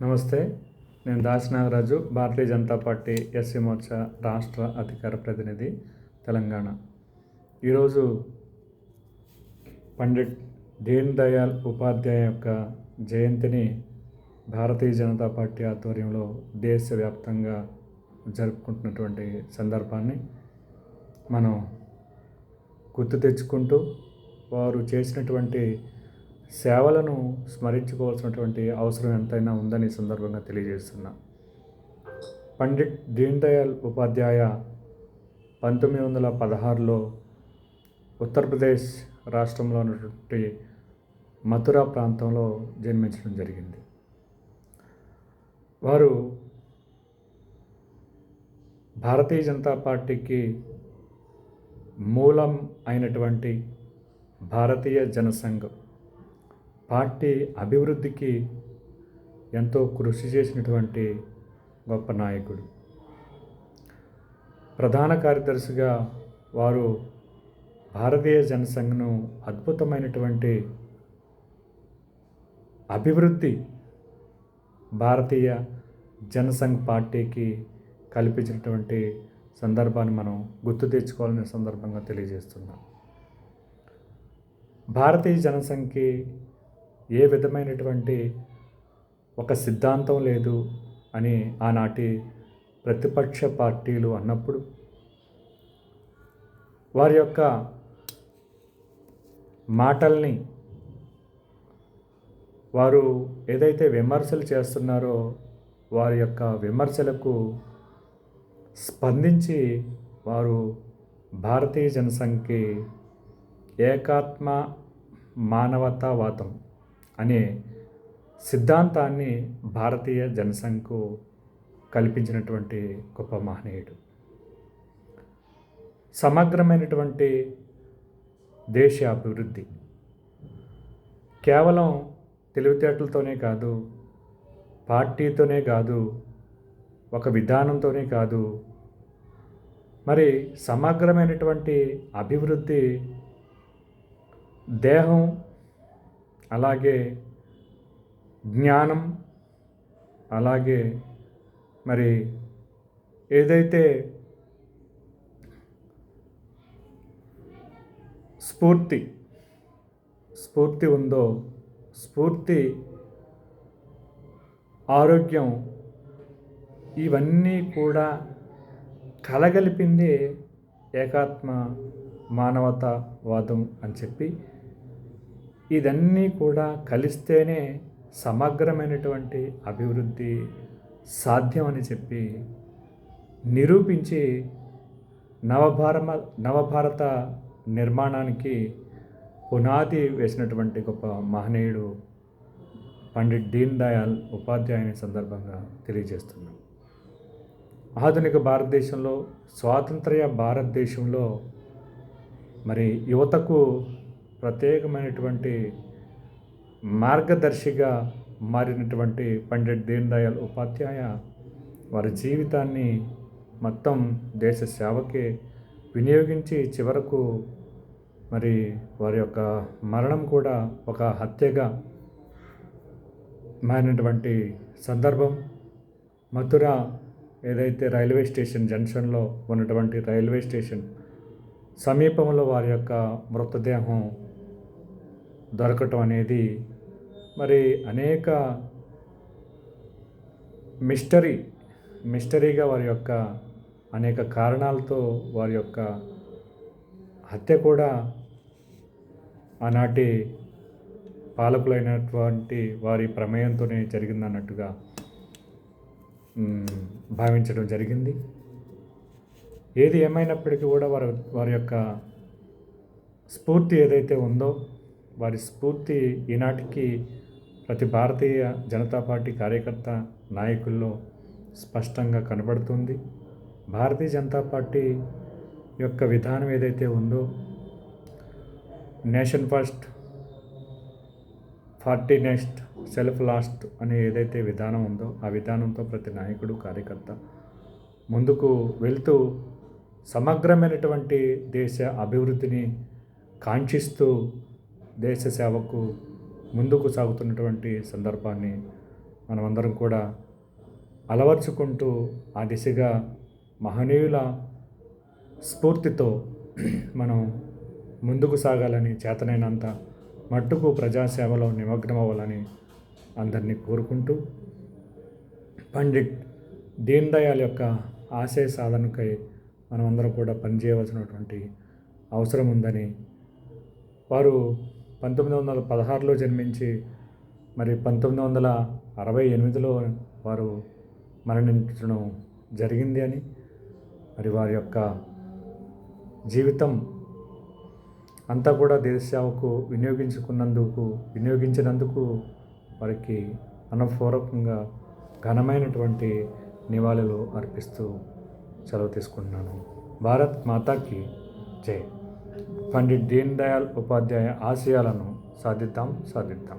నమస్తే నేను Das Nagaraju Bharatiya Janata party SC Morcha రాష్ట్ర అధికార ప్రతినిధి తెలంగాణ. ఈరోజు పండిట్ దీన్ దయాళ్ ఉపాధ్యాయ యొక్క జయంతిని భారతీయ జనతా పార్టీ ఆధ్వర్యంలో దేశవ్యాప్తంగా జరుపుకుంటున్నటువంటి సందర్భాన్ని మనం గుర్తు తెచ్చుకుంటూ వారు చేసినటువంటి సేవలను స్మరించుకోవాల్సినటువంటి అవసరం ఎంతైనా ఉందని సందర్భంగా తెలియజేస్తున్నా. పండిట్ దీన్ దయాళ్ ఉపాధ్యాయ పంతొమ్మిది వందల పదహారులో ఉత్తరప్రదేశ్ రాష్ట్రంలో ఉన్నటువంటి మథురా ప్రాంతంలో జన్మించడం జరిగింది. వారు భారతీయ జనతా పార్టీకి మూలం అయినటువంటి భారతీయ జనసంఘం. పార్టీ అభివృద్ధికి ఎంతో కృషి చేసినటువంటి గొప్ప నాయకుడు. ప్రధాన కార్యదర్శిగా వారు భారతీయ జనసంఘను అద్భుతమైనటువంటి అభివృద్ధి భారతీయ జనసంఘ్ పార్టీకి కల్పించినటువంటి సందర్భాన్ని మనం గుర్తు తెచ్చుకోవాలనే సందర్భంగా తెలియజేస్తున్నాం. భారతీయ జనసంఖ్యకి ఏ విధమైనటువంటి ఒక సిద్ధాంతం లేదు అని ఆనాటి ప్రతిపక్ష పార్టీలు అన్నప్పుడు వారి యొక్క మాటల్ని వారు ఏదైతే విమర్శలు చేస్తున్నారో వారి యొక్క విమర్శలకు స్పందించి వారు భారతీయ జనసంఖ్య ఏకాత్మ మానవతావాదం. అనే సిద్ధాంతాన్ని భారతీయ జనసంఘకు కల్పించినటువంటి గొప్ప మహనీయుడు. సమగ్రమైనటువంటి దేశ అభివృద్ధి కేవలం తెలివితేటలతోనే కాదు పార్టీతోనే కాదు ఒక విధానంతోనే కాదు మరి సమగ్రమైనటువంటి అభివృద్ధి దేహం అలాగే జ్ఞానం అలాగే మరి ఏదైతే స్ఫూర్తి స్ఫూర్తి ఉందో స్ఫూర్తి ఆరోగ్యం ఇవన్నీ కూడా కలగలిపిందే ఏకాత్మ మానవతావాదం అని చెప్పి ఇదన్నీ కూడా కలిస్తేనే సమగ్రమైనటువంటి అభివృద్ధి సాధ్యం అని చెప్పి నిరూపించి నవభారమ నవభారత నిర్మాణానికి పునాది వేసినటువంటి గొప్ప మహనీయుడు పండిట్ దీన్ దయాల్ ఉపాధ్యాయుని సందర్భంగా తెలియజేస్తున్నాం. ఆధునిక భారతదేశంలో స్వాతంత్ర్య భారతదేశంలో మరి యువతకు ప్రత్యేకమైనటువంటి మార్గదర్శిగా మారినటువంటి పండిట్ దీన్ దయాళ్ ఉపాధ్యాయ వారి జీవితాన్ని మొత్తం దేశ సేవకే వినియోగించి చివరకు మరి వారి యొక్క మరణం కూడా ఒక హత్యగా మారినటువంటి సందర్భం. మథుర ఏదైతే రైల్వే స్టేషన్ జంక్షన్లో ఉన్నటువంటి రైల్వే స్టేషన్ సమీపంలో వారి యొక్క మృతదేహం దొరకటం అనేది మరి అనేక మిస్టరీ మిస్టరీగా వారి యొక్క అనేక కారణాలతో వారి యొక్క హత్య కూడా ఆనాటి పాలకులైనటువంటి వారి ప్రమేయంతోనే జరిగిందన్నట్టుగా భావించడం జరిగింది. ఏది ఏమైనప్పటికీ కూడా వారి వారి యొక్క స్ఫూర్తి ఏదైతే ఉందో వారి స్ఫూర్తి ఈనాటికి ప్రతి భారతీయ జనతా పార్టీ కార్యకర్త నాయకుల్లో స్పష్టంగా కనబడుతుంది. భారతీయ జనతా పార్టీ యొక్క విధానం ఏదైతే ఉందో nation first party next self last అనే ఏదైతే విధానం ఉందో ఆ విధానంతో ప్రతి నాయకుడు కార్యకర్త ముందుకు వెళ్తూ సమగ్రమైనటువంటి దేశ అభివృద్ధిని కాంక్షిస్తూ దేశ సేవకు ముందుకు సాగుతున్నటువంటి సందర్భాన్ని మనమందరం కూడా అలవర్చుకుంటూ ఆ దిశగా మహనీయుల స్ఫూర్తితో మనం ముందుకు సాగాలని చేతనైనంత మట్టుకు ప్రజాసేవలో నిమగ్నమవ్వాలని అందరినీ కోరుకుంటూ పండిట్ దీన్ దయాల్ యొక్క ఆశయ సాధనకై మనమందరం కూడా పనిచేయవలసినటువంటి అవసరం ఉందని వారు పంతొమ్మిది వందల పదహారులో జన్మించి మరి పంతొమ్మిది వందల అరవై ఎనిమిదిలో వారు మరణించడం జరిగింది అని మరి వారి యొక్క జీవితం అంతా కూడా దేశ సేవకు వినియోగించుకున్నందుకు వినియోగించినందుకు వారికి మనపూర్వకంగా ఘనమైనటువంటి నివాళులు అర్పిస్తూ సెలవు తీసుకుంటున్నాను. భారత్ మాతాకి జై. పండిట్ దీన్ దయాళ్ ఉపాధ్యాయ ఆశయాలను సాధిద్దాం సాధిద్దాం.